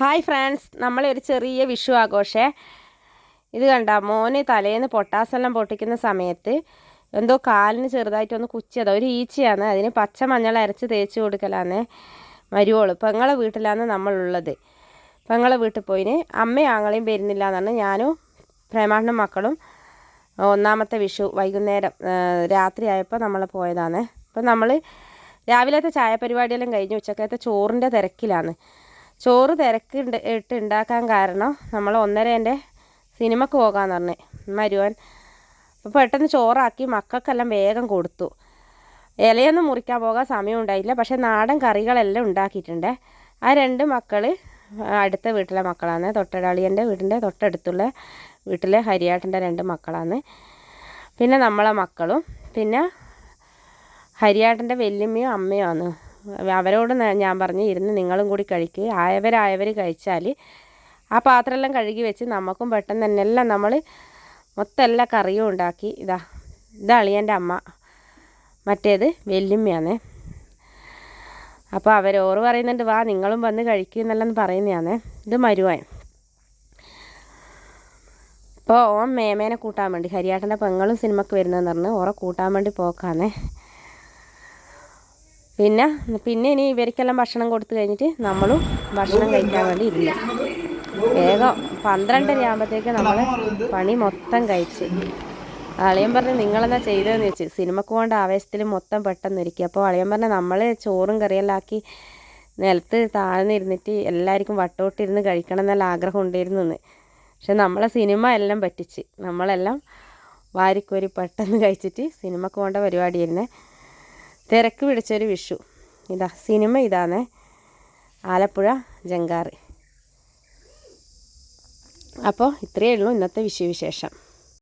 Hi friends നമ്മളൊരു ചെറിയ വിഷു ആഘോഷേ. ഇത് കണ്ട മോന് തലേന്ന് പൊട്ടാസെല്ലാം പൊട്ടിക്കുന്ന സമയത്ത് എന്തോ കാലിന് ചെറുതായിട്ടൊന്ന് കുച്ചിയതാ ഒരു ഈച്ചയാണ്. അതിന് പച്ച മഞ്ഞൾ അരച്ച് തേച്ച് കൊടുക്കലാന്ന് വരുവോളൂ പെങ്ങളെ വീട്ടിലാണ് നമ്മളുള്ളത്. പെങ്ങളെ വീട്ടിൽ പോയിന്. അമ്മയും ആങ്ങളെയും വരുന്നില്ല എന്നാണ് ഞാനും പ്രേമാണ്ണും മക്കളും ഒന്നാമത്തെ വിഷു വൈകുന്നേരം രാത്രി ആയപ്പോൾ നമ്മൾ പോയതാണ് അപ്പോൾ നമ്മൾ രാവിലത്തെ ചായ പരിപാടിയെല്ലാം കഴിഞ്ഞ് ഉച്ചക്കത്തെ ചോറിന്റെ തിരക്കിലാണ്. ചോറ് തിരക്ക് ഇട്ട് ഉണ്ടാക്കാൻ കാരണം നമ്മൾ ഒന്നരേന്റെ സിനിമക്ക് പോകാമെന്ന് പറഞ്ഞു. മരുവൻ അപ്പോൾ പെട്ടെന്ന് ചോറാക്കി മക്കൾക്കെല്ലാം വേഗം കൊടുത്തു. ഇലയൊന്നും മുറിക്കാൻ പോകാൻ സമയം ഉണ്ടായില്ല. പക്ഷേ നാടൻ കറികളെല്ലാം ഉണ്ടാക്കിയിട്ടുണ്ട്. ആ രണ്ട് മക്കൾ അടുത്ത വീട്ടിലെ മക്കളാണ്. തൊട്ടടാളിയന്റെ വീടിന്റെ തൊട്ടടുത്തുള്ള വീട്ടിലെ ഹരിയാട്ടന്റെ രണ്ട് മക്കളാണ്. പിന്നെ നമ്മളെ മക്കളും. പിന്നെ ഹരിയാട്ടന്റെ വല്യമ്മയും അമ്മയുമാണ്. അവരോട് ഞാൻ പറഞ്ഞു ഇരുന്ന് നിങ്ങളും കൂടി കഴിക്കുക ആയവരായവർ കഴിച്ചാൽ ആ പാത്രമെല്ലാം കഴുകി വെച്ച് നമുക്കും പെട്ടെന്ന് തന്നെ എല്ലാം നമ്മൾ മൊത്തം എല്ലാ കറിയും ഉണ്ടാക്കി. ഇതാ ഇതാ അളിയന്റെ അമ്മ. മറ്റേത് വെല്ലുമ്മയാണ് അപ്പോൾ അവർ ഓറ് പറയുന്നുണ്ട് വാ നിങ്ങളും വന്ന് കഴിക്കുക എന്നെല്ലാം പറയുന്നതാണ് ഇത് മരുവാൻ ഇപ്പോൾ ഓൻ മേമേനെ കൂട്ടാൻ വേണ്ടി ഹരിയാട്ടന്റെ പെങ്ങളും സിനിമക്ക് വരുന്നതെന്ന് പറഞ്ഞ് ഓറെ കൂട്ടാൻ വേണ്ടി പോക്കാന്നേ പിന്നെ പിന്നെ ഇനി ഇവർക്കെല്ലാം ഭക്ഷണം കൊടുത്തു കഴിഞ്ഞിട്ട് നമ്മളും ഭക്ഷണം കഴിക്കാൻ വേണ്ടി ഇരുന്നു വേഗം പന്ത്രണ്ടര ആകുമ്പോഴത്തേക്ക് നമ്മൾ പണി മൊത്തം കഴിച്ച്. അളിയൻ പറഞ്ഞ് നിങ്ങളെന്നാ ചെയ്തതെന്ന് വെച്ച് സിനിമക്ക് പോകേണ്ട ആവേശത്തിൽ മൊത്തം പെട്ടെന്ന് ഇരിക്കുക അപ്പോൾ അളിയൻ പറഞ്ഞ നമ്മൾ ചോറും കറിയെല്ലാം ആക്കി നിലത്ത് താഴ്ന്നിരുന്നിട്ട് എല്ലാവർക്കും വട്ടോട്ടിരുന്ന് കഴിക്കണം എന്നുള്ള ആഗ്രഹം ഉണ്ടായിരുന്നു എന്ന് പക്ഷെ നമ്മളെ സിനിമ എല്ലാം പറ്റിച്ച് നമ്മളെല്ലാം വാരിക്കോരി പെട്ടെന്ന് കഴിച്ചിട്ട് സിനിമക്ക് പോകേണ്ട പരിപാടിയായിരുന്നേ. തിരക്ക് പിടിച്ചൊരു വിഷു. ഇതാ സിനിമ ഇതാണ് ആലപ്പുഴ ജങ്കാറ്. അപ്പോൾ ഇത്രയേ ഉള്ളൂ ഇന്നത്തെ വിഷു വിശേഷം